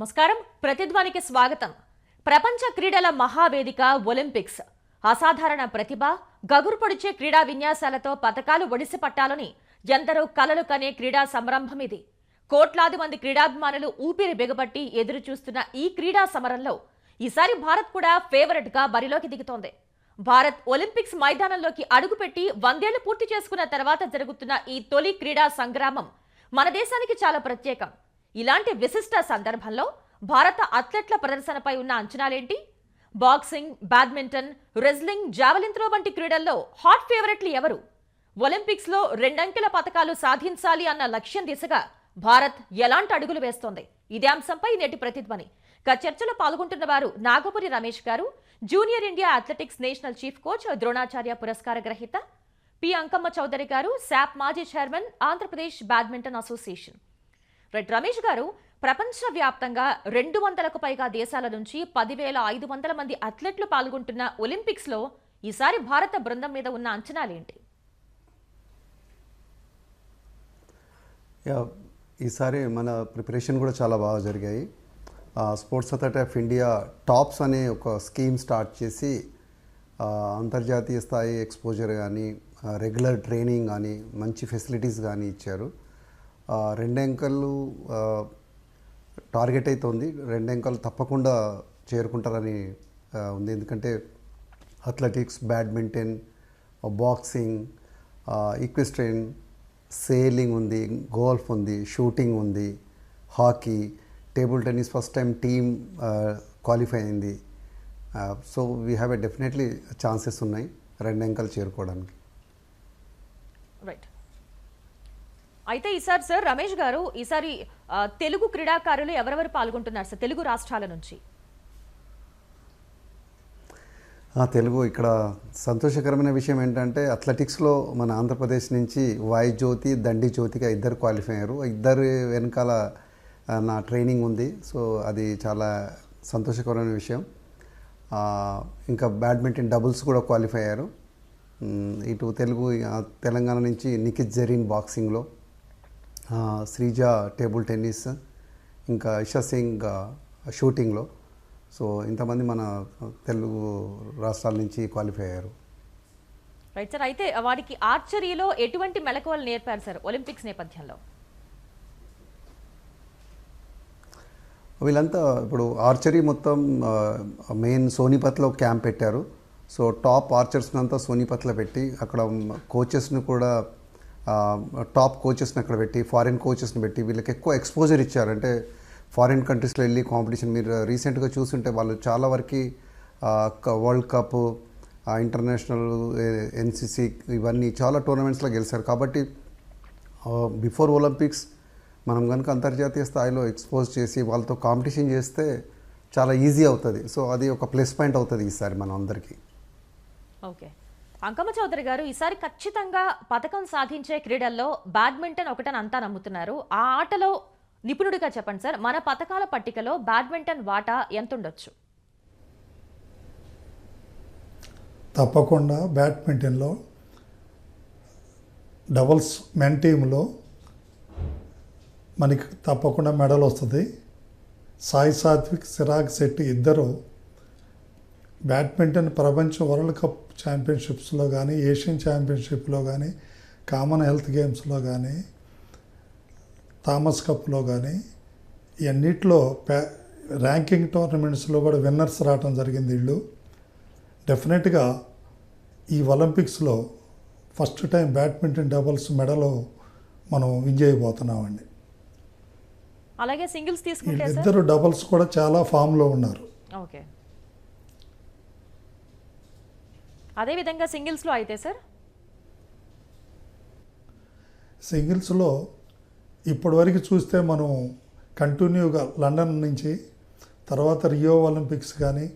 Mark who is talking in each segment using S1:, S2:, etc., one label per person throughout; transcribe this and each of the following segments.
S1: నమస్కారం. ప్రతిధ్వనికి స్వాగతం. ప్రపంచ క్రీడల మహావేదిక ఒలింపిక్స్. అసాధారణ ప్రతిభ గగురుపొడిచే క్రీడా విన్యాసాలతో పథకాలు ఒడిసిపట్టాలని ఎందరో కలలు కనే క్రీడా సంరంభం ఇది. కోట్లాది మంది క్రీడాభిమానులు ఊపిరి బిగబట్టి ఎదురు చూస్తున్న ఈ క్రీడా సమరంలో ఈసారి భారత్ కూడా ఫేవరెట్గా బరిలోకి దిగుతోంది. భారత్ ఒలింపిక్స్ మైదానంలోకి అడుగుపెట్టి వందేళ్ళు పూర్తి చేసుకున్న తర్వాత జరుగుతున్న ఈ తొలి క్రీడా సంగ్రామం మన దేశానికి చాలా ప్రత్యేకం. ఇలాంటి విశిష్ట సందర్భంలో భారత అథ్లెట్ల ప్రదర్శనపై ఉన్న అంచనాలేంటి? Boxing badminton wrestling javelin throw వంటి క్రీడల్లో హాట్ ఫేవరెట్లు ఎవరు? ఒలింపిక్స్లో రెండంకెల పథకాలు సాధించాలి అన్న లక్ష్యం దిశగా భారత్ ఎలాంటి అడుగులు వేస్తోంది? ఇదే అంశంపై నేటి ప్రతిధ్వని. చర్చలో పాల్గొంటున్న వారు Nagapuri Ramesh garu junior India athletics national chief coach Dronacharya పురస్కార గ్రహీత. పి అంకమ్మ చౌదరి గారు శాప్ మాజీ chairman Andhra Pradesh badminton association. Right Ramesh garu ప్రపంచవ్యాప్తంగా రెండు వందలకు పైగా దేశాల నుంచి పదివేల ఐదు వందల మంది అథ్లెట్లు పాల్గొంటున్న ఒలింపిక్స్లో ఈసారి భారత బృందం మీద ఉన్న అంచనాలేంటి?
S2: యా ఈసారి మన ప్రిపరేషన్ కూడా చాలా బాగా జరిగాయి. Sports authority of India TOPS అనే ఒక స్కీమ్ స్టార్ట్ చేసి అంతర్జాతీయ స్థాయి ఎక్స్పోజర్ కానీ రెగ్యులర్ ట్రైనింగ్ కానీ మంచి ఫెసిలిటీస్ కానీ ఇచ్చారు. రెండెంకలు రెండు అంకెలు టార్గెట్ అయితే ఉంది రెండు తప్పకుండా చేరుకుంటారని ఉంది. ఎందుకంటే athletics badminton boxing equestrian sailing ఉంది గోల్ఫ్ ఉంది షూటింగ్ ఉంది hockey table tennis first time team qualify అయింది. So we have a definitely chances ఉన్నాయి రెండు చేరుకోవడానికి.
S1: రైట్ అయితే ఈసారి సార్ రమేష్ గారు ఈసారి తెలుగు క్రీడాకారులు ఎవరెవరు పాల్గొంటున్నారు సార్ తెలుగు రాష్ట్రాల నుంచి?
S2: తెలుగు ఇక్కడ సంతోషకరమైన విషయం ఏంటంటే అథ్లెటిక్స్లో మన ఆంధ్రప్రదేశ్ నుంచి వాయుజ్యోతి దండి జ్యోతిగా ఇద్దరు క్వాలిఫై అయ్యారు. ఇద్దరు వెనకాల నా ట్రైనింగ్ ఉంది. సో అది చాలా సంతోషకరమైన విషయం. ఇంకా బ్యాడ్మింటన్ డబుల్స్ కూడా క్వాలిఫై అయ్యారు. ఇటు తెలుగు తెలంగాణ నుంచి నిఖిత్ జరీన్ బాక్సింగ్లో. శ్రీజ టేబుల్ టెన్నిస్ ఇంకా ఇషా సింగ్ షూటింగ్లో. సో ఇంతమంది మన తెలుగు రాష్ట్రాల నుంచి క్వాలిఫై అయ్యారు.
S1: రైట్ సార్ అయితే వారికి ఆర్చరీలో ఎటువంటి మెళకువలు నేర్పారు సార్ ఒలింపిక్స్ నేపథ్యంలో?
S2: వీళ్ళంతా ఇప్పుడు ఆర్చరీ మొత్తం మెయిన్ సోనిపత్లో క్యాంప్ పెట్టారు. సో టాప్ ఆర్చర్స్ని అంతా సోనిపత్లో పెట్టి అక్కడ కోచెస్ని కూడా టాప్ కోచెస్ని అక్కడ పెట్టి ఫారిన్ కోచెస్ని పెట్టి వీళ్ళకి ఎక్కువ ఎక్స్పోజర్ ఇచ్చారు. అంటే ఫారిన్ కంట్రీస్లో వెళ్ళి కాంపిటీషన్ మీరు రీసెంట్గా చూస్తుంటే వాళ్ళు చాలా వరకు వరల్డ్ కప్ ఇంటర్నేషనల్ ఎన్సిసి ఇవన్నీ చాలా టోర్నమెంట్స్లో గెలిచారు. కాబట్టి బిఫోర్ ఒలింపిక్స్ మనం కనుక అంతర్జాతీయ స్థాయిలో ఎక్స్పోజ్ చేసి వాళ్ళతో కాంపిటీషన్ చేస్తే చాలా ఈజీ అవుతుంది. సో అది ఒక ప్లస్ పాయింట్ అవుతుంది ఈసారి మనం అందరికీ.
S1: ఓకే అంకమ్మ చౌదరి గారు ఈసారి ఖచ్చితంగా పథకం సాధించే క్రీడల్లో బ్యాడ్మింటన్ ఒకటని అంతా నమ్ముతున్నారు. ఆ ఆటలో నిపుణుడిగా చెప్పండి సార్ మన పథకాల పట్టికలో బ్యాడ్మింటన్ వాటా ఎంత ఉండొచ్చు
S3: తప్పకుండా బ్యాడ్మింటన్లో డబుల్స్ మెన్ టీంలో మనకి తప్పకుండా మెడల్ వస్తుంది. సాయి సాత్విక్ సిరాగ్ శెట్టి ఇద్దరు బ్యాడ్మింటన్ ప్రపంచ వరల్డ్ కప్ ఛాంపియన్షిప్స్లో కానీ ఏషియన్ ఛాంపియన్షిప్లో కానీ కామన్వెల్త్ గేమ్స్లో కానీ థామస్ కప్లో కానీ ఇవన్నిట్లో ప్యా ర్యాంకింగ్ టోర్నమెంట్స్లో కూడా విన్నర్స్ రావడం జరిగింది వీళ్ళు. డెఫినెట్గా ఈ ఒలింపిక్స్లో first time badminton doubles medal మనం విన్ చేయబోతున్నామండి.
S1: అలాగే సింగిల్స్ తీసుకుంటే
S3: వీళ్ళిద్దరు డబుల్స్ కూడా చాలా ఫామ్లో ఉన్నారు.
S1: ఓకే. అదే విధంగా సింగిల్స్లో అయితే సార్?
S3: సింగిల్స్లో ఇప్పటివరకు చూస్తే మనం కంటిన్యూగా లండన్ నుంచి తర్వాత రియో ఒలింపిక్స్ కానీ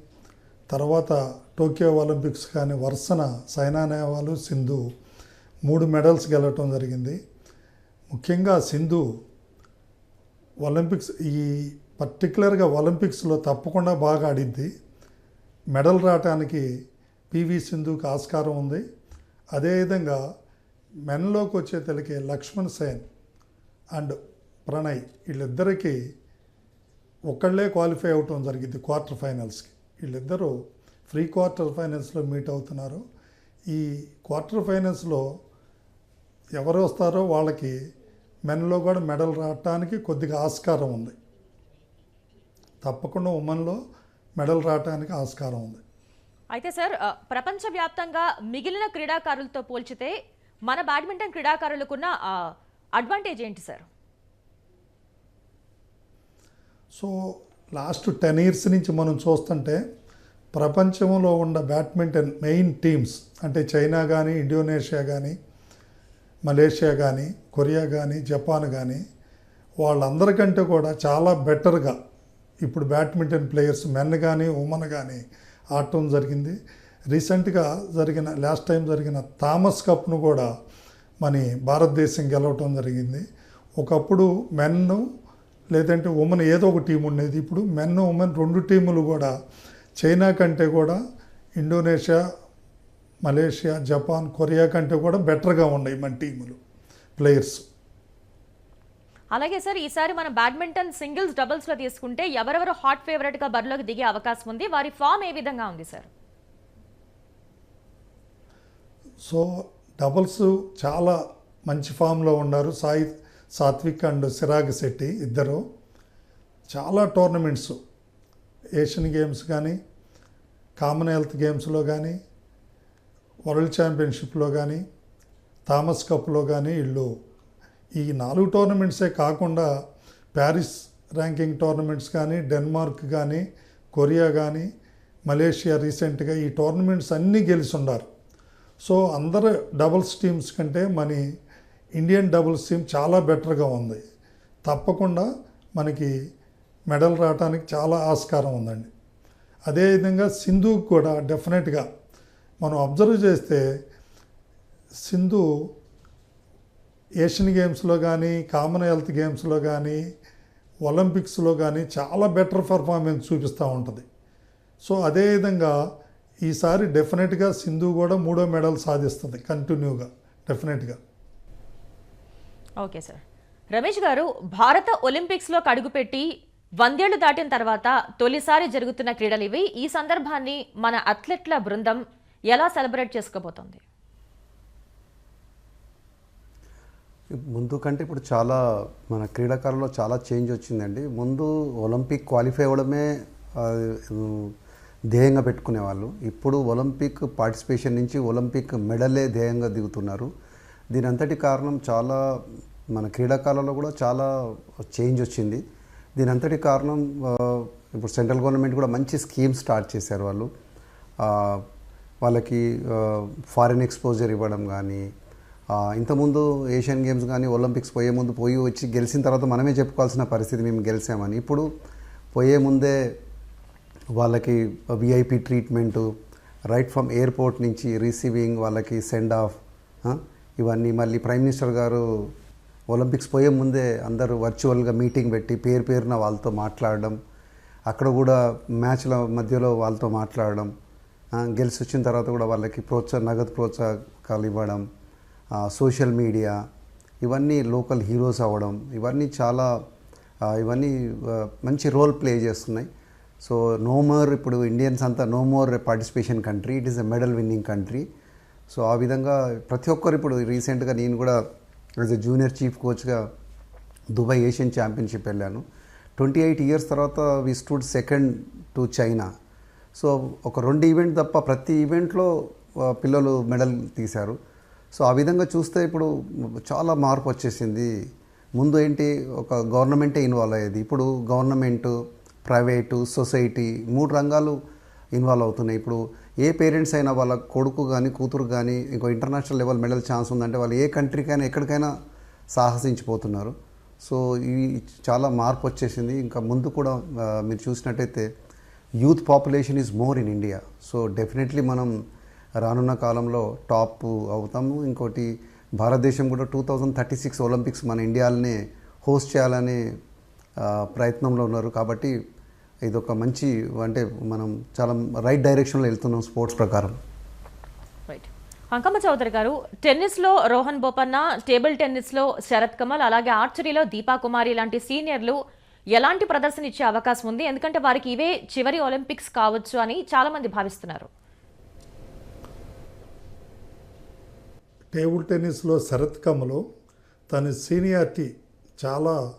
S3: తర్వాత టోక్యో ఒలింపిక్స్ కానీ వరుసన సైనా నేవాలు సింధు మూడు మెడల్స్ గెలవటం జరిగింది. ముఖ్యంగా సింధు ఒలింపిక్స్ ఈ పర్టికులర్గా ఒలింపిక్స్లో తప్పకుండా బాగా ఆడిద్ది. మెడల్ రావటానికి పివి సింధుకు ఆస్కారం ఉంది. అదేవిధంగా మెన్లోకి వచ్చేతలకి లక్ష్మణ్ సేన్ అండ్ ప్రణయ్ వీళ్ళిద్దరికీ ఒకళ్ళే క్వాలిఫై అవటం జరిగింది క్వార్టర్ ఫైనల్స్కి. వీళ్ళిద్దరూ ఫ్రీ క్వార్టర్ ఫైనల్స్లో మీట్ అవుతున్నారు. ఈ క్వార్టర్ ఫైనల్స్లో ఎవరు వస్తారో వాళ్ళకి మెన్లో కూడా మెడల్ రావటానికి కొద్దిగా ఆస్కారం ఉంది. తప్పకుండా ఉమెన్లో మెడల్ రావటానికి ఆస్కారం ఉంది.
S1: అయితే సార్ ప్రపంచవ్యాప్తంగా మిగిలిన క్రీడాకారులతో పోల్చితే మన బ్యాడ్మింటన్ క్రీడాకారులకున్న అడ్వాంటేజ్ ఏంటి sir?
S3: So last ten years నుంచి మనం చూస్తుంటే ప్రపంచంలో ఉన్న బ్యాడ్మింటన్ మెయిన్ టీమ్స్ అంటే చైనా కానీ ఇండోనేషియా కానీ మలేషియా కానీ కొరియా కానీ జపాన్ కానీ వాళ్ళందరికంటే కూడా చాలా బెటర్గా ఇప్పుడు బ్యాడ్మింటన్ ప్లేయర్స్ మెన్ కానీ ఉమెన్ కానీ ఆడటం జరిగింది. రీసెంట్గా జరిగిన లాస్ట్ టైం జరిగిన థామస్ కప్ను కూడా మన భారతదేశం గెలవటం జరిగింది. ఒకప్పుడు మెన్ లేదంటే ఉమెన్ ఏదో ఒక టీం ఉండేది. ఇప్పుడు మెన్ ఉమెన్ రెండు టీములు కూడా చైనా కంటే కూడా ఇండోనేషియా మలేషియా జపాన్ కొరియా కంటే కూడా బెటర్గా ఉన్నాయి మన టీములు ప్లేయర్స్.
S1: అలాగే సార్ ఈసారి మన బ్యాడ్మింటన్ సింగిల్స్ డబుల్స్లో తీసుకుంటే ఎవరెవరు హాట్ ఫేవరెట్గా బరిలోకి దిగే అవకాశం ఉంది? వారి ఫామ్ ఏ విధంగా ఉంది సార్?
S3: సో డబుల్స్ చాలా మంచి ఫామ్లో ఉన్నారు. సాయి సాత్విక్ అండ్ సిరాగ్ శెట్టి ఇద్దరు. చాలా టోర్నమెంట్స్. ఏషియన్ గేమ్స్ కానీ కామన్వెల్త్ గేమ్స్లో కానీ వరల్డ్ ఛాంపియన్షిప్లో కానీ థామస్ కప్లో కానీ వీళ్ళు ఈ నాలుగు టోర్నమెంట్సే కాకుండా ప్యారిస్ ర్యాంకింగ్ టోర్నమెంట్స్ కానీ డెన్మార్క్ కానీ కొరియా కానీ మలేషియా రీసెంట్గా ఈ టోర్నమెంట్స్ అన్నీ గెలిచి సో అందరు డబుల్స్ టీమ్స్ కంటే మన ఇండియన్ డబుల్స్ టీం చాలా బెటర్గా ఉంది. తప్పకుండా మనకి మెడల్ రావడానికి చాలా ఆస్కారం ఉందండి. అదేవిధంగా సింధు కూడా డెఫినెట్గా మనం అబ్జర్వ్ చేస్తే సింధు ఏషియన్ గేమ్స్లో కానీ కామన్వెల్త్ గేమ్స్లో కానీ ఒలింపిక్స్లో కానీ చాలా బెటర్ పర్ఫార్మెన్స్ చూపిస్తూ ఉంటుంది. సో అదేవిధంగా ఈసారి డెఫినెట్గా సింధు కూడా మూడో మెడల్ సాధిస్తుంది కంటిన్యూగా డెఫినెట్గా.
S1: Okay sir. రమేష్ గారు భారత ఒలింపిక్స్లో కడుగుపెట్టి అడుగుపెట్టి వందేళ్ళు దాటిన తర్వాత తొలిసారి జరుగుతున్న క్రీడలు ఇవి. ఈ సందర్భాన్ని మన అథ్లెట్ల బృందం ఎలా సెలబ్రేట్ చేసుకోబోతోంది?
S2: ముందు కంటే ఇప్పుడు చాలా మన క్రీడాకారుల్లో చాలా చేంజ్ వచ్చిందండి. ముందు ఒలింపిక్ క్వాలిఫై అవ్వడమే ధ్యేయంగా ధ్యేయంగా పెట్టుకునేవాళ్ళు. ఇప్పుడు ఒలింపిక్ పార్టిసిపేషన్ నుంచి ఒలింపిక్ మెడలే ధ్యేయంగా దిగుతున్నారు. దీని అంతటి కారణం చాలా మన క్రీడాకారులలో కూడా చాలా చేంజ్ వచ్చింది. దీని అంతటి కారణం ఇప్పుడు సెంట్రల్ గవర్నమెంట్ కూడా మంచి స్కీమ్ స్టార్ట్ చేశారు వాళ్ళు. వాళ్ళకి ఫారిన్ ఎక్స్పోజర్ ఇవ్వడం కానీ ఇంతకుముందు ఏషియన్ గేమ్స్ కానీ ఒలింపిక్స్ పోయే ముందు పోయి వచ్చి గెలిచిన తర్వాత మనమే చెప్పుకోవాల్సిన పరిస్థితి మేము గెలిచామని. ఇప్పుడు పోయే ముందే వాళ్ళకి VIP treatment right from airport నుంచి రిసీవింగ్ వాళ్ళకి సెండ్ ఆఫ్ ఇవన్నీ మళ్ళీ ప్రైమ్ మినిస్టర్ గారు ఒలింపిక్స్ పోయే ముందే అందరూ వర్చువల్గా మీటింగ్ పెట్టి పేరు పేరున వాళ్ళతో మాట్లాడడం అక్కడ కూడా మ్యాచ్ల మధ్యలో వాళ్ళతో మాట్లాడడం గెలిచి వచ్చిన తర్వాత కూడా వాళ్ళకి ప్రోత్సాహ నగదు ప్రోత్సాహకాలు ఇవ్వడం సోషల్ మీడియా ఇవన్నీ లోకల్ హీరోస్ అవ్వడం ఇవన్నీ చాలా ఇవన్నీ మంచి రోల్ ప్లే చేస్తున్నాయి. సో నో మోర్ ఇప్పుడు ఇండియన్స్ అంతా no more participation country it is a medal winning country. So ఆ విధంగా ప్రతి ఒక్కరు ఇప్పుడు రీసెంట్గా నేను కూడా యాజ్ ఎ జూనియర్ చీఫ్ కోచ్గా దుబాయ్ ఏషియన్ ఛాంపియన్షిప్ వెళ్ళాను. ట్వంటీ ఎయిట్ ఇయర్స్ తర్వాత we stood second to China. So ఒక రెండు ఈవెంట్ తప్ప ప్రతి ఈవెంట్లో పిల్లలు మెడల్ తీశారు. సో ఆ విధంగా చూస్తే ఇప్పుడు చాలా మార్పు వచ్చేసింది. ముందు ఏంటి ఒక గవర్నమెంటే ఇన్వాల్వ్ అయ్యేది. ఇప్పుడు గవర్నమెంటు ప్రైవేటు సొసైటీ మూడు రంగాలు ఇన్వాల్వ్ అవుతున్నాయి. ఇప్పుడు ఏ పేరెంట్స్ అయినా వాళ్ళ కొడుకు కానీ కూతురు కానీ ఇంకో ఇంటర్నేషనల్ లెవెల్ మెడల్ ఛాన్స్ ఉందంటే వాళ్ళు ఏ కంట్రీకైనా ఎక్కడికైనా సాహసించిపోతున్నారు. సో ఇవి చాలా మార్పు వచ్చేసింది. ఇంకా ముందు కూడా మీరు చూసినట్టయితే youth population is more in India. So definitely మనం రానున్న కాలంలో టాప్ అవుతాము. ఇంకోటి భారతదేశం కూడా two thousand thirty six Olympics మన ఇండియాలోనే హోస్ట్ చేయాలనే ప్రయత్నంలో ఉన్నారు. కాబట్టి ఇది ఒక మంచి అంటే మనం చాలా రైట్ డైరెక్షన్లో వెళ్తున్నాం స్పోర్ట్స్ ప్రకారం.
S1: రైట్. అంకమ్మ చౌదరి గారు టెన్నిస్లో రోహన్ బోపన్న టేబుల్ టెన్నిస్లో శరత్ కమల్ అలాగే ఆర్చరీలో దీపా కుమారి లాంటి సీనియర్లు ఎలాంటి ప్రదర్శన ఇచ్చే అవకాశం ఉంది? ఎందుకంటే వారికి ఇవే చివరి ఒలింపిక్స్ కావచ్చు అని చాలామంది భావిస్తున్నారు.
S3: టేబుల్ టెన్నిస్లో శరత్ కమలు తన సీనియారిటీ చాలా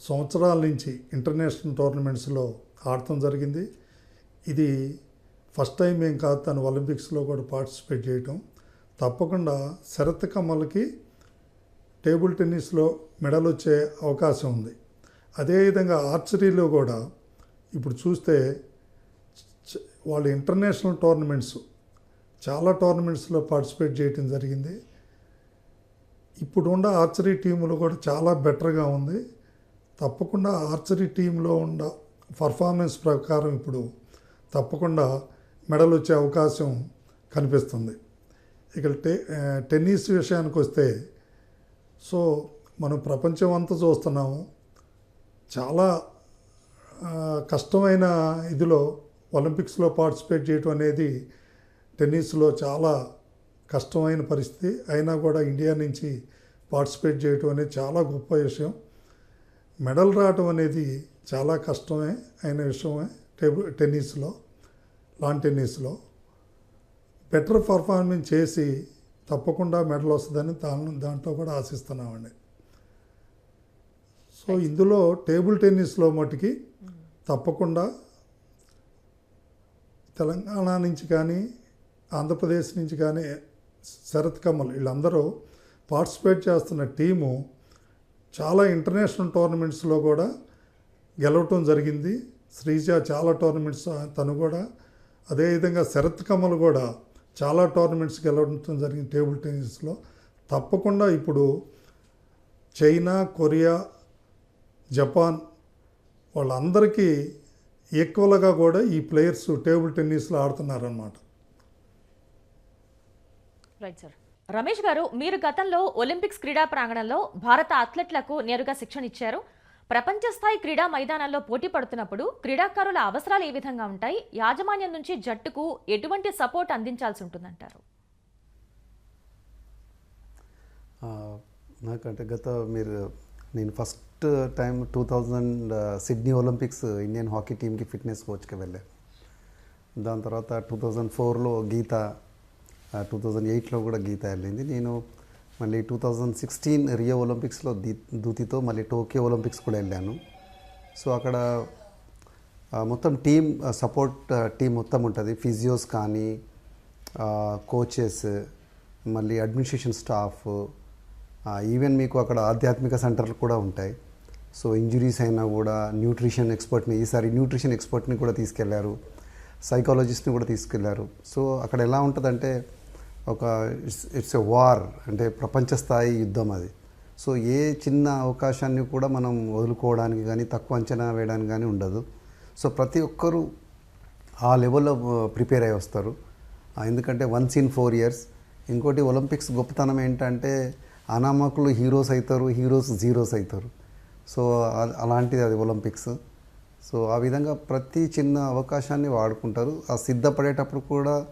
S3: సంవత్సరాల నుంచి ఇంటర్నేషనల్ టోర్నమెంట్స్లో ఆడటం జరిగింది. ఇది ఫస్ట్ టైం ఏం కాదు తను ఒలింపిక్స్లో కూడా పార్టిసిపేట్ చేయటం. తప్పకుండా శరత్ కమల్కి టేబుల్ టెన్నిస్లో మెడల్ వచ్చే అవకాశం ఉంది. అదేవిధంగా ఆర్చరీలో కూడా ఇప్పుడు చూస్తే వాళ్ళు ఇంటర్నేషనల్ టోర్నమెంట్స్ చాలా టోర్నమెంట్స్లో పార్టిసిపేట్ చేయటం జరిగింది. ఇప్పుడు ఉన్న ఆర్చరీ టీములు కూడా చాలా బెటర్గా ఉంది. తప్పకుండా ఆర్చరీ టీంలో ఉన్న పర్ఫార్మెన్స్ ప్రకారం ఇప్పుడు తప్పకుండా మెడల్ వచ్చే అవకాశం కనిపిస్తుంది. ఇక టె టెన్నిస్ విషయానికి వస్తే సో మనం ప్రపంచం అంతా చూస్తున్నాము. చాలా కష్టమైన ఇదిలో ఒలింపిక్స్లో పార్టిసిపేట్ చేయటం అనేది టెన్నిస్లో చాలా కష్టమైన పరిస్థితి. అయినా కూడా ఇండియా నుంచి పార్టిసిపేట్ చేయటం అనేది చాలా గొప్ప విషయం. మెడల్ రావటం అనేది చాలా కష్టమే అయిన విషయమే టేబుల్ టెన్నిస్లో లాన్ టెన్నిస్లో. బెటర్ పర్ఫార్మెన్స్ చేసి తప్పకుండా మెడల్ వస్తుందని దాని దాంట్లో కూడా ఆశిస్తున్నామండి. సో ఇందులో టేబుల్ టెన్నిస్లో మటుకి తప్పకుండా తెలంగాణ నుంచి కానీ ఆంధ్రప్రదేశ్ నుంచి కానీ శరత్ కమల్ వీళ్ళందరూ పార్టిసిపేట్ చేస్తున్న టీము చాలా ఇంటర్నేషనల్ టోర్నమెంట్స్లో కూడా గెలవటం జరిగింది. శ్రీజ చాలా టోర్నమెంట్స్ తను కూడా. అదేవిధంగా శరత్ కమల్ కూడా చాలా టోర్నమెంట్స్ గెలవడం జరిగింది టేబుల్ టెన్నిస్లో. తప్పకుండా ఇప్పుడు చైనా కొరియా జపాన్ వాళ్ళందరికీ ఈక్వల్గా కూడా ఈ ప్లేయర్స్ టేబుల్ టెన్నిస్లో ఆడుతున్నారన్నమాట.
S1: Right sir. రమేష్ గారు మీరు గతంలో ఒలింపిక్స్ క్రీడా ప్రాంగణంలో భారత అథ్లెట్లకు నేరుగా శిక్షణ ఇచ్చారు. ప్రపంచ స్థాయి క్రీడా మైదానాల్లో పోటీ పడుతున్నప్పుడు క్రీడాకారుల అవసరాలు ఏ విధంగా ఉంటాయి? యాజమాన్యం నుంచి జట్టుకు ఎటువంటి సపోర్ట్ అందించాల్సి ఉంటుందంటారు?
S2: నాకంటే గత మీరు నేను first time two thousand Sydney Olympics Indian hockey టీంకి ఫిట్నెస్ కోచ్కి వెళ్ళాను దాని తర్వాత టూ థౌజండ్ ఫోర్లో గీత టూ థౌజండ్ ఎయిట్లో కూడా గీత వెళ్ళింది. నేను మళ్ళీ టూ థౌజండ్ సిక్స్టీన్ రియో ఒలింపిక్స్లో దీ దూతితో మళ్ళీ టోక్యో ఒలింపిక్స్ కూడా వెళ్ళాను. సో అక్కడ మొత్తం టీం సపోర్ట్ టీం మొత్తం ఉంటుంది. ఫిజియోస్ కానీ కోచెస్ మళ్ళీ అడ్మినిస్ట్రేషన్ స్టాఫ్ ఈవెన్ మీకు అక్కడ ఆధ్యాత్మిక సెంటర్లు కూడా ఉంటాయి. సో ఇంజురీస్ అయినా కూడా న్యూట్రిషన్ ఎక్స్పర్ట్ని ఈసారి న్యూట్రిషన్ ఎక్స్పర్ట్ని కూడా తీసుకెళ్ళారు. సైకాలజిస్ట్ని కూడా తీసుకెళ్ళారు. సో అక్కడ ఎలా ఉంటుందంటే ఒక ఇట్స్ ఇట్స్ ఎ వార్ అంటే ప్రపంచ స్థాయి యుద్ధం అది. సో ఏ చిన్న అవకాశాన్ని కూడా మనం వదులుకోవడానికి కానీ తక్కువ అంచనా వేయడానికి కానీ ఉండదు. సో ప్రతి ఒక్కరూ ఆ లెవెల్లో ప్రిపేర్ అయ్యి వస్తారు. ఎందుకంటే వన్స్ ఇన్ ఫోర్ ఇయర్స్. ఇంకోటి ఒలింపిక్స్ గొప్పతనం ఏంటంటే అనామకులు హీరోస్ అవుతారు హీరోస్ జీరోస్ అవుతారు సో అలాంటిది అది ఒలింపిక్స్. సో ఆ విధంగా ప్రతి చిన్న అవకాశాన్ని వాడుకుంటారు. ఆ సిద్ధపడేటప్పుడు కూడా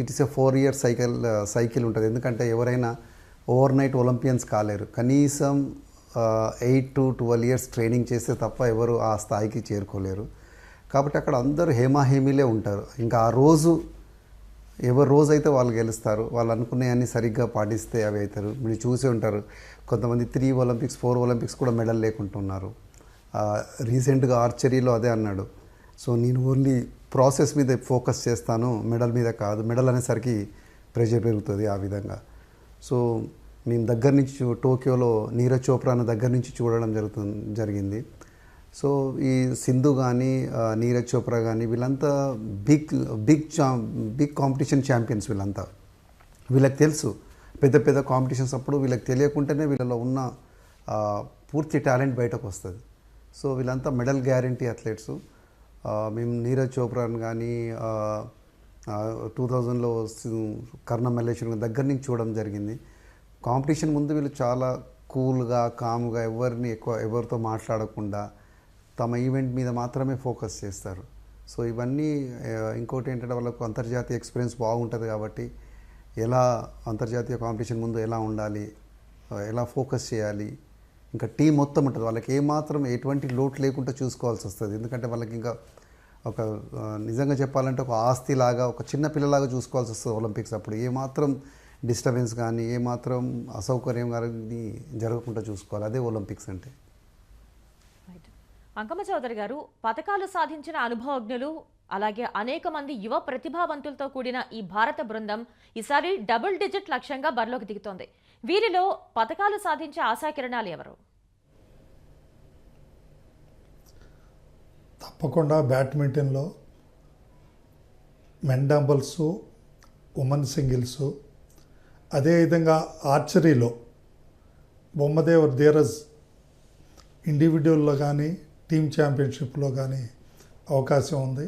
S2: it is a four year cycle cycle ఉంటుంది. ఎందుకంటే ఎవరైనా ఓవర్ నైట్ ఒలింపియన్స్ కాలేరు. కనీసం eight to twelve years training చేస్తే తప్ప ఎవరు ఆ స్థాయికి చేరుకోలేరు. కాబట్టి అక్కడ అందరూ హేమాహేమీలే ఉంటారు. ఇంకా ఆ రోజు ఎవరు రోజైతే వాళ్ళు గెలుస్తారు వాళ్ళు అనుకునేవన్నీ సరిగ్గా పాటిస్తే అవి అవుతారు. మీరు చూసే ఉంటారు కొంతమంది త్రీ ఒలింపిక్స్ ఫోర్ ఒలింపిక్స్ కూడా మెడల్ లేకుంటున్నారు. Uh, రీసెంట్గా ఆర్చరీలో అదే అన్నాడు. సో నేను ఓన్లీ ప్రాసెస్ మీద ఫోకస్ చేస్తాను మెడల్ మీద కాదు. మెడల్ అనేసరికి ప్రెషర్ పెరుగుతుంది ఆ విధంగా. సో నేను దగ్గర నుంచి చూ- టోక్యోలో నీరజ్ చోప్రాను దగ్గర నుంచి చూడడం జరుగుతుంది జరిగింది. సో ఈ సింధు కానీ నీరజ్ చోప్రా కానీ వీళ్ళంతా బిగ్ బిగ్ చా బిగ్ కాంపిటీషన్ ఛాంపియన్స్ వీళ్ళంతా. వీళ్ళకి తెలుసు. పెద్ద పెద్ద కాంపిటీషన్స్ అప్పుడు వీళ్ళకి తెలియకుండానే వీళ్ళలో ఉన్న పూర్తి టాలెంట్ బయటకు వస్తుంది సో వీళ్ళంతా మెడల్ గ్యారంటీ అథ్లెట్స్. మేము నీరజ్ చోప్రాని కానీ టూ థౌజండ్లో కర్ణ మల్లేశ్వరం దగ్గర నుంచి చూడడం జరిగింది. కాంపిటీషన్ ముందు వీళ్ళు చాలా కూల్గా కామ్గా ఎవరిని ఎక్కువ ఎవరితో మాట్లాడకుండా తమ ఈవెంట్ మీద మాత్రమే ఫోకస్ చేస్తారు. సో ఇవన్నీ ఇంకోటి ఏంటంటే వాళ్ళకు అంతర్జాతీయ ఎక్స్పీరియన్స్ బాగుంటుంది కాబట్టి ఎలా అంతర్జాతీయ కాంపిటీషన్ ముందు ఎలా ఉండాలి ఎలా ఫోకస్ చేయాలి ఇంకా టీం మొత్తం ఉంటుంది. వాళ్ళకి ఏమాత్రం ఎటువంటి లోటు లేకుండా చూసుకోవాల్సి వస్తుంది. ఎందుకంటే వాళ్ళకి ఇంకా ఒక నిజంగా చెప్పాలంటే ఒక ఆస్తిలాగా ఒక చిన్న పిల్లలాగా చూసుకోవాల్సి వస్తుంది ఒలింపిక్స్ అప్పుడు. ఏమాత్రం డిస్టర్బెన్స్ కానీ ఏమాత్రం అసౌకర్యం కానీ జరగకుండా చూసుకోవాలి. అదే ఒలింపిక్స్ అంటే.
S1: అంకమ్మ చౌదరి గారు పథకాలు సాధించిన అనుభవజ్ఞులు అలాగే అనేక మంది యువ ప్రతిభావంతులతో కూడిన ఈ భారత బృందం ఈసారి డబుల్ డిజిట్ లక్ష్యంగా బరిలోకి దిగుతోంది. వీరిలో పథకాలు సాధించే ఆశాకిరణాలు ఎవరు?
S3: తప్పకుండా బ్యాడ్మింటన్లో మెన్ డంబల్స్ ఉమెన్ సింగిల్స్. అదేవిధంగా ఆర్చరీలో బొమ్మదేవ్ ధీరజ్ ఇండివిజువల్లో కానీ టీమ్ ఛాంపియన్షిప్లో కానీ అవకాశం ఉంది.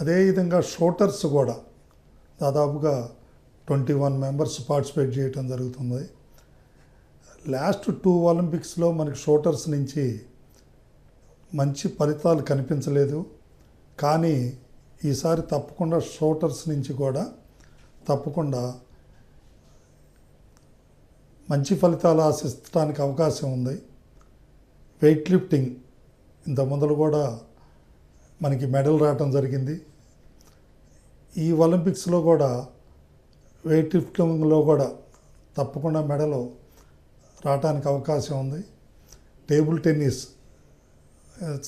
S3: అదేవిధంగా షూటర్స్ కూడా దాదాపుగా ట్వంటీ వన్ మెంబర్స్ పార్టిసిపేట్ చేయటం జరుగుతుంది. లాస్ట్ టూ ఒలింపిక్స్లో మనకి షూటర్స్ నుంచి మంచి ఫలితాలు కనిపించలేదు. కానీ ఈసారి తప్పకుండా షూటర్స్ నుంచి కూడా తప్పకుండా మంచి ఫలితాలు ఆశించడానికి అవకాశం ఉంది. వెయిట్ లిఫ్టింగ్ ఇంత ముందలు కూడా మనకి మెడల్ రావటం జరిగింది. ఈ ఒలింపిక్స్లో కూడా వెయిట్ లిఫ్టింగ్లో కూడా తప్పకుండా మెడలు రావటానికి అవకాశం ఉంది. టేబుల్ టెన్నిస్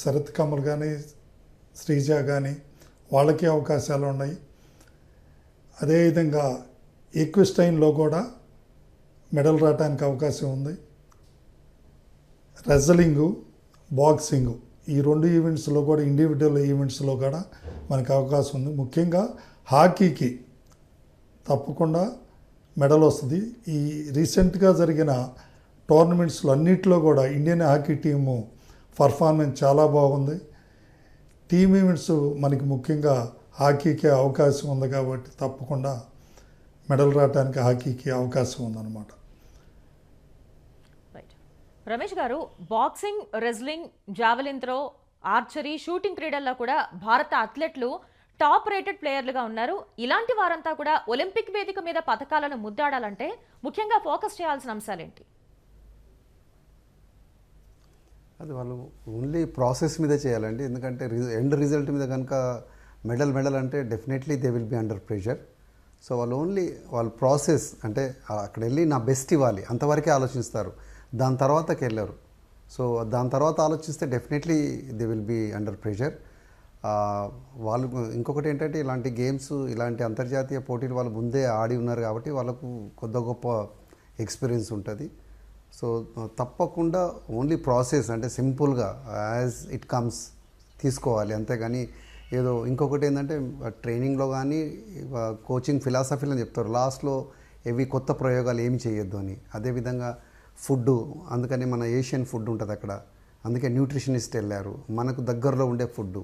S3: శరత్ కమల్ కానీ శ్రీజ కానీ వాళ్ళకి అవకాశాలు ఉన్నాయి. అదేవిధంగా ఈక్విస్టైన్లో కూడా మెడల్ రావడానికి అవకాశం ఉంది. రెజలింగు బాక్సింగు ఈ రెండు ఈవెంట్స్లో కూడా ఇండివిజువల్ ఈవెంట్స్లో కూడా మనకి అవకాశం ఉంది. ముఖ్యంగా హాకీకి తప్పకుండా మెడల్ వస్తుంది. ఈ రీసెంట్గా జరిగిన టోర్నమెంట్స్లో అన్నింటిలో కూడా ఇండియన్ హాకీ టీము పర్ఫార్మెన్స్ చాలా బాగుంది. టీమ్ ఈవెంట్స్ మనకి ముఖ్యంగా హాకీకి అవకాశం ఉంది కాబట్టి తప్పకుండా మెడల్ రావడానికి హాకీకి అవకాశం ఉందన్నమాట.
S1: Ramesh garu boxing wrestling javelin throw archery shooting క్రీడల్లో కూడా భారత అథ్లెట్లు టాప్ రేటెడ్ ప్లేయర్లుగా ఉన్నారు. ఇలాంటి వారంతా కూడా ఒలింపిక్ వేదిక మీద పథకాలను ముద్దాడాలంటే ముఖ్యంగా ఫోకస్ చేయాల్సిన అంశాలేంటి?
S2: అది వాళ్ళు ఓన్లీ ప్రాసెస్ మీద చేయాలండి. ఎందుకంటే ఎండ్ రిజల్ట్ మీద కనుక మెడల్ మెడల్ అంటే definitely they will be under pressure so వాళ్ళు ఓన్లీ వాళ్ళ ప్రాసెస్ అంటే అక్కడ వెళ్ళి నా బెస్ట్ ఇవ్వాలి. అంతవరకే ఆలోచిస్తారు. దాని తర్వాతకి వెళ్ళారు. సో దాని తర్వాత ఆలోచిస్తే definitely they will be under pressure వాళ్ళు ఇంకొకటి ఏంటంటే ఇలాంటి గేమ్స్ ఇలాంటి అంతర్జాతీయ పోటీలు వాళ్ళు ముందే ఆడి ఉన్నారు కాబట్టి వాళ్ళకు కొద్ది గొప్ప ఎక్స్పీరియన్స్ ఉంటుంది. సో తప్పకుండా ఓన్లీ ప్రాసెస్ అంటే సింపుల్గా యాజ్ ఇట్ కమ్స్ తీసుకోవాలి. అంతేగాని ఏదో ఇంకొకటి ఏంటంటే ట్రైనింగ్లో కానీ కోచింగ్ ఫిలాసఫీలో అని చెప్తారు. లాస్ట్లో ఇవి కొత్త ప్రయోగాలు ఏమి చేయొద్దు అని. అదేవిధంగా ఫుడ్ అందుకని మన ఏషియన్ ఫుడ్ ఉంటుంది అక్కడ. అందుకే న్యూట్రిషనిస్ట్ వెళ్ళారు. మనకు దగ్గరలో ఉండే ఫుడ్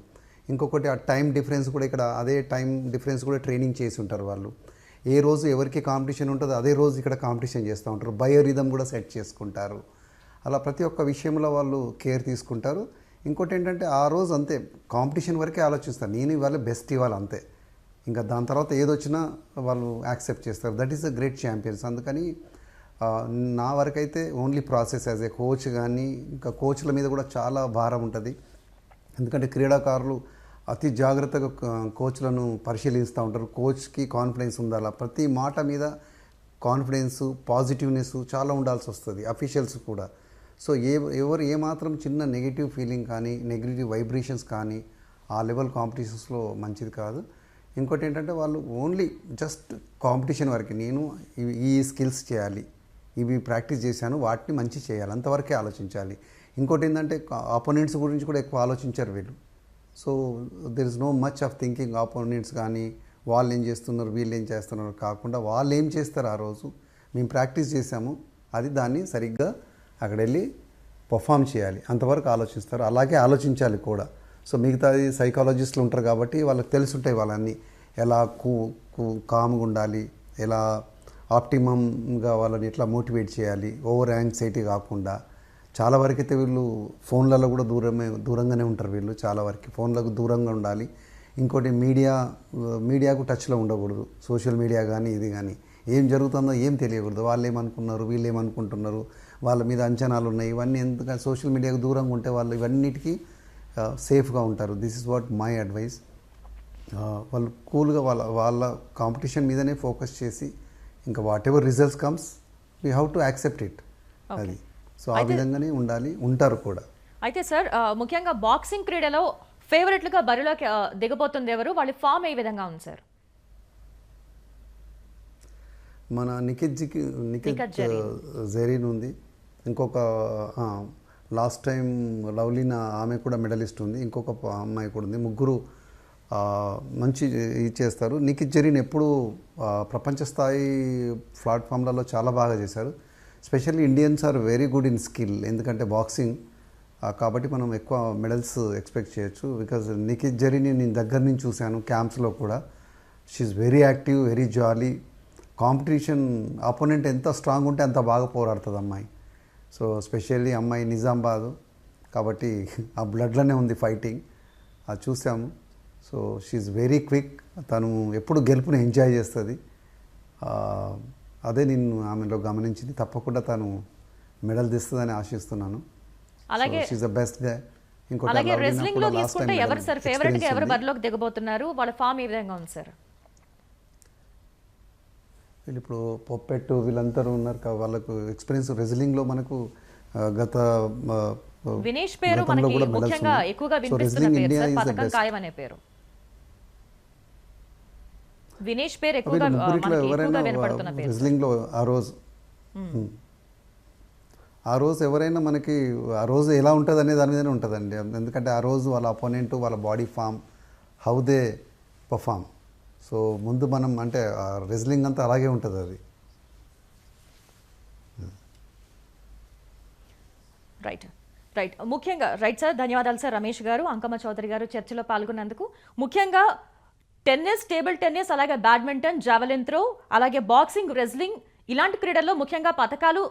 S2: ఇంకొకటి ఆ టైం డిఫరెన్స్ కూడా ఇక్కడ అదే టైం డిఫరెన్స్ కూడా ట్రైనింగ్ చేసి ఉంటారు వాళ్ళు. ఏ రోజు ఎవరికి కాంపిటీషన్ ఉంటుందో అదే రోజు ఇక్కడ కాంపిటీషన్ చేస్తూ ఉంటారు. బయోరిథం కూడా సెట్ చేసుకుంటారు. అలా ప్రతి ఒక్క విషయంలో వాళ్ళు కేర్ తీసుకుంటారు. ఇంకోటి ఏంటంటే ఆ రోజు అంతే కాంపిటీషన్ వరకే ఆలోచిస్తారు. నేను ఇవాళ బెస్ట్ ఇవ్వాలి అంతే. ఇంకా దాని తర్వాత ఏదొచ్చినా వాళ్ళు యాక్సెప్ట్ చేస్తారు. That is the great champions. అందుకని నా వరకైతే only process as a coach కానీ ఇంకా కోచ్ల మీద కూడా చాలా భారం ఉంటుంది. ఎందుకంటే క్రీడాకారులు అతి జాగ్రత్తగా కోచ్లను పరిశీలిస్తూ ఉంటారు. కోచ్కి కాన్ఫిడెన్స్ ఉండాలి? ప్రతి మాట మీద కాన్ఫిడెన్స్ పాజిటివ్నెస్ చాలా ఉండాల్సి వస్తుంది అఫీషియల్స్ కూడా. సో ఏ ఎవరు ఏమాత్రం చిన్న నెగిటివ్ ఫీలింగ్ కానీ నెగిటివ్ వైబ్రేషన్స్ కానీ ఆ లెవెల్ కాంపిటీషన్స్లో మంచిది కాదు. ఇంకోటి ఏంటంటే వాళ్ళు ఓన్లీ జస్ట్ కాంపిటీషన్ వరకు. నేను ఈ స్కిల్స్ చేయాలి. ఇవి ప్రాక్టీస్ చేశాను వాటిని మంచి చేయాలి అంతవరకే ఆలోచించాలి. ఇంకోటి ఏంటంటే ఆపోనెంట్స్ గురించి కూడా ఎక్కువ ఆలోచించారు వీళ్ళు. So there is no much of thinking opponents కానీ వాళ్ళు ఏం చేస్తున్నారు వీళ్ళు ఏం చేస్తున్నారు కాకుండా వాళ్ళు ఏం చేస్తారు ఆ రోజు. మేము ప్రాక్టీస్ చేసాము అది దాన్ని సరిగ్గా అక్కడ వెళ్ళి పర్ఫామ్ చేయాలి అంతవరకు ఆలోచిస్తారు అలాగే ఆలోచించాలి కూడా. సో మిగతాది సైకాలజిస్టులు ఉంటారు కాబట్టి వాళ్ళకి తెలుసుంటాయి వాళ్ళన్నీ ఎలా కూ కూ కామ్గా ఉండాలి ఎలా ఆప్టిమమ్గా వాళ్ళని ఎట్లా మోటివేట్ చేయాలి? ఓవర్ యాంగ్జైటీ కాకుండా చాలా వరకైతే వీళ్ళు ఫోన్లలో కూడా దూరమే దూరంగానే ఉంటారు వీళ్ళు చాలా వరకు. ఫోన్లకు దూరంగా ఉండాలి. ఇంకోటి మీడియా మీడియాకు టచ్లో ఉండకూడదు. సోషల్ మీడియా కానీ ఇది కానీ ఏం జరుగుతుందో ఏం తెలియకూడదు. వాళ్ళు ఏమనుకున్నారు వీళ్ళు ఏమనుకుంటున్నారు వాళ్ళ మీద అంచనాలు ఉన్నాయి. ఇవన్నీ ఎందుకంటే సోషల్ మీడియాకు దూరంగా ఉంటే వాళ్ళు ఇవన్నిటికీ సేఫ్గా ఉంటారు. This is what my advice. వాళ్ళు కూల్గా వాళ్ళ వాళ్ళ కాంపిటీషన్ మీదనే ఫోకస్ చేసి ఇంకా whatever results comes we have to accept it అది. సో ఆ విధంగానే ఉండాలి ఉంటారు కూడా.
S1: అయితే సార్ ముఖ్యంగా బాక్సింగ్ క్రీడలో ఫేవరెట్లుగా బరిలోకి దిగబోతుంది ఎవరు? వాళ్ళ ఫామ్ ఏ విధంగా ఉంది సార్?
S2: మన నిఖిత్జికి నిఖిత్
S1: జరీన్.
S2: ఉంది. ఇంకొక లాస్ట్ టైం లవ్లీనా ఆమె కూడా మెడలిస్ట్ ఉంది. ఇంకొక అమ్మాయి కూడా ఉంది. ముగ్గురు మంచి ఇది చేస్తారు. నిఖిత్ జరీన్ ఎప్పుడు ప్రపంచస్థాయి ప్రపంచ స్థాయి ప్లాట్ఫామ్లలో చాలా బాగా చేశారు. Specially Indians are very good in skill ఎందుకంటే బాక్సింగ్. కాబట్టి మనం ఎక్కువ మెడల్స్ ఎక్స్పెక్ట్ చేయొచ్చు. బికాజ్ నిఖిత్ జరీని నేను దగ్గర నుంచి చూశాను క్యాంప్స్లో కూడా. She very active very jolly competition opponent ఎంత స్ట్రాంగ్ ఉంటే అంత బాగా పోరాడుతుంది అమ్మాయి. సో స్పెషల్లీ అమ్మాయి నిజామాబాద్. కాబట్టి ఆ బ్లడ్లోనే ఉంది ఫైటింగ్ అది చూసాము. సో షీఈ్ వెరీ క్విక్ తను ఎప్పుడు గెలుపుని ఎంజాయ్ చేస్తుంది. అదే నేను ఆమెలో గమనించింది. తప్పకుండా తను మెడల్ తీస్తుందని ఆశిస్తున్నాను.
S1: అలాగే
S2: షీఈ్ ద బెస్ట్గా ఇంకోటి
S1: అలాగే
S2: రెస్లింగ్లో
S1: తీసుకుంటే ఎవరు సార్
S2: ఫేవరెట్గా
S1: ఎవరు. బరిలోకి దిగబోతున్నారు? వాళ్ళ ఫామ్ ఏ విధంగా ఉంది సార్?
S2: వీళ్ళు ఇప్పుడు పొప్పెట్టు వీళ్ళందరూ ఉన్నారు వాళ్ళకు ఎక్స్పీరియన్స్ రెజ్లింగ్లో మనకు ఆ, గత
S1: వినేష్ పేరు మనకి ముఖ్యంగా. ఎక్కువగా వినిపిస్తున్న పేరు సార్. పథకం. ఖాయం అనే పేరు. వినేష్ పేరు ఎక్కువగా
S2: రెజ్లింగ్లో ఆ రోజు. ఆ రోజు ఎవరైనా మనకి ఆ రోజు ఎలా ఉంటుంది అనే దాని మీదనే ఉంటుందండి. ఎందుకంటే ఆ రోజు వాళ్ళ అపోనెంట్ వాళ్ళ body form how they perform so ముందు మనం అంటే రెజ్లింగ్ అంతా అలాగే ఉంటుంది అది.
S1: రైట్. రైట్. ముఖ్యంగా రైట్ సార్ ధన్యవాదాలు సార్ రమేష్ గారు అంకమ్మ చౌదరి గారు చర్చలో పాల్గొన్నందుకు. ముఖ్యంగా టెన్నిస్ టేబుల్ టెన్నిస్ అలాగే బ్యాడ్మింటన్ జావెలిన్ త్రో అలాగే బాక్సింగ్ రెజ్లింగ్ ఇలాంటి క్రీడల్లో ముఖ్యంగా పథకాలు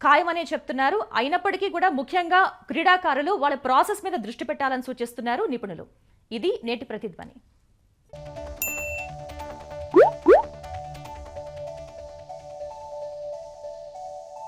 S1: ఖాయమనే చెప్తున్నారు. అయినప్పటికీ కూడా ముఖ్యంగా క్రీడాకారులు వాళ్ళ ప్రాసెస్ మీద దృష్టి పెట్టాలని సూచిస్తున్నారు నిపుణులు. ఇది నేటి ప్రతిధ్వని.